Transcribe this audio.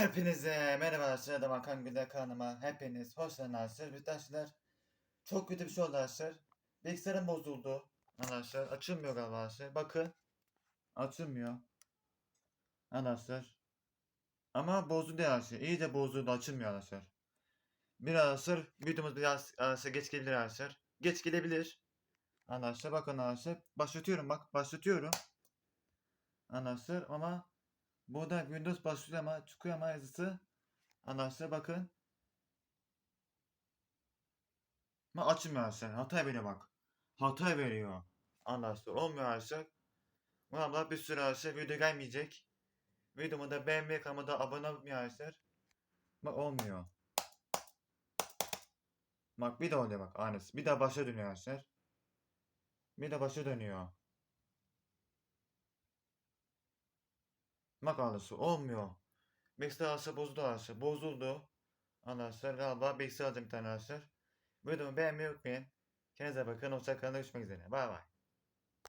Hepinize merhaba arkadaşlar. Adam Hakan Güler kanalıma hepiniz hoş geldiniz arkadaşlar. Arkadaşlar çok kötü bir şey oldu arkadaşlar. Bilgisayarım bozuldu arkadaşlar. Açılmıyor galiba arkadaşlar. Bakın. Açılmıyor. Arkadaşlar. Ama bozuldu arkadaşlar. İyi de bozuldu açılmıyor arkadaşlar. Biraz arkadaşlar videomuz biraz arkadaşlar geç gelebilir arkadaşlar. Geç gelebilir. Arkadaşlar bakın arkadaşlar. Başlatıyorum bak. Başlatıyorum. Arkadaşlar ama Burada Windows başlıyor ama çıkıyor ama yazısı. Arkadaşlar bakın. Ama açmıyor arkadaşlar. Hata veriyor bak. Hata veriyor. Arkadaşlar olmuyor arkadaşlar. Valla bir sürü arkadaşlar video gelmeyecek. Videomu da beğenmeyi kanalıma da abone olmayı arkadaşlar. Bak olmuyor. Bak bir de oluyor bak aynısı. Bir daha başa dönüyor arkadaşlar. Bir de başa dönüyor. Arkadaşlar olmuyor. Bilgisayar arkadaşlar bozuldu arkadaşlar. Bozuldu. Arkadaşlar galiba bilgisayar alacağım bir tane arkadaşlar. Videomu beğenmeyi unutmayın. Kendinize bakın. Hoşçakalın. Görüşmek üzere. Bay bay.